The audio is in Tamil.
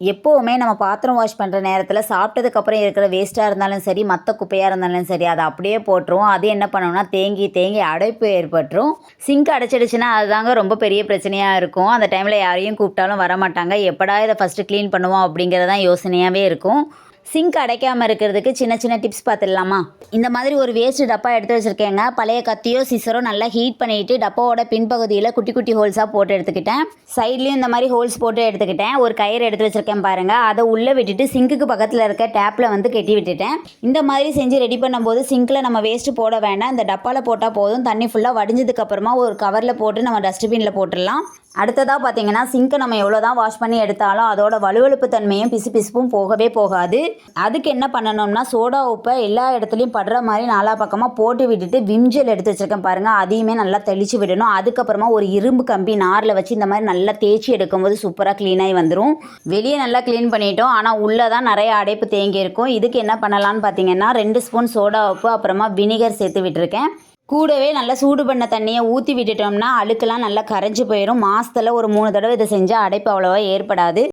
எப்போவுமே நம்ம பாத்திரம் வாஷ் பண்ணுற நேரத்தில் சாப்பிட்டதுக்கப்புறம் இருக்கிற வேஸ்ட்டாக இருந்தாலும் சரி மற்ற குப்பையாக இருந்தாலும் சரி அதை அப்படியே போட்டுருவோம். அது என்ன பண்ணோம்னா தேங்கி தேங்கி அடைப்பு ஏற்பட்டுரும். சிங்க் அடைச்சிடுச்சுன்னா அதுதாங்க ரொம்ப பெரிய பிரச்சனையாக இருக்கும். அந்த டைமில் யாரையும் கூப்பிட்டாலும் வர மாட்டாங்க எப்படா இதை ஃபஸ்ட்டு க்ளீன் பண்ணுவோம் அப்படிங்கிறதான் யோசனையாகவே இருக்கும். சிங்க் அடைக்காமல் இருக்கிறதுக்கு சின்ன சின்ன டிப்ஸ் பார்த்துடலாமா? இந்த மாதிரி ஒரு வேஸ்ட் டப்பா எடுத்து வச்சுருக்கேங்க. பழைய கத்தியோ சிசரோ நல்லா ஹீட் பண்ணிவிட்டு டப்பாவோட பின்பகுதியில் குட்டி குட்டி ஹோல்ஸாக போட்டு எடுத்துக்கிட்டேன். சைட்லேயும் இந்த மாதிரி ஹோல்ஸ் போட்டு எடுத்துக்கிட்டேன். ஒரு கயிறு எடுத்து வச்சுருக்கேன் பாருங்கள் அதை உள்ளே விட்டுட்டு சிங்க்குக்கு பக்கத்தில் இருக்க டேப்பில் வந்து கட்டி விட்டுட்டேன். இந்த மாதிரி செஞ்சு ரெடி பண்ணும்போது சிங்க்கில் நம்ம வேஸ்ட்டு போட வேண்டாம். இந்த டப்பாவில் போட்டால் போதும். தண்ணி ஃபுல்லாக வடிஞ்சதுக்கப்புறமா ஒரு கவரில் போட்டு நம்ம டஸ்ட்பினில் போட்டுடலாம். அடுத்ததாக பார்த்தீங்கன்னா சிங்க்கை நம்ம எவ்வளோ தான் வாஷ் பண்ணி எடுத்தாலும் அதோட வலுவழுப்பு தன்மையும் பிசு பிசுப்பும் போகவே போகாது. அதுக்கு என்ன பண்ணணும்னா சோடா உப்பை எல்லா இடத்துலையும் படுற மாதிரி நாலா பக்கமாக போட்டு விட்டுட்டு விம்ஜெல் எடுத்து வச்சுருக்கேன் பாருங்கள் அதையுமே நல்லா தெளித்து விடணும். அதுக்கப்புறமா ஒரு இரும்பு கம்பி நாரில் வச்சு இந்த மாதிரி நல்லா தேய்ச்சி எடுக்கும்போது சூப்பராக க்ளீனாகி வந்துடும் வெளியே நல்லா க்ளீன் பண்ணிட்டோம். ஆனால் உள்ளே தான் நிறைய அடைப்பு தேங்கி இருக்கும் இதுக்கு என்ன பண்ணலான்னு பார்த்தீங்கன்னா ரெண்டு ஸ்பூன் சோடா உப்பு அப்புறமா வினிகர் சேர்த்து விட்டுருக்கேன். கூடவே நல்லா சூடு பண்ண தண்ணியை ஊற்றி விட்டுட்டோம்னா அழுக்கெல்லாம் நல்லா கரைஞ்சி போயிடும் மாதத்துல ஒரு மூணு தடவை இதை செஞ்சால் அடைப்பு அவ்வளோவா ஏற்படாது.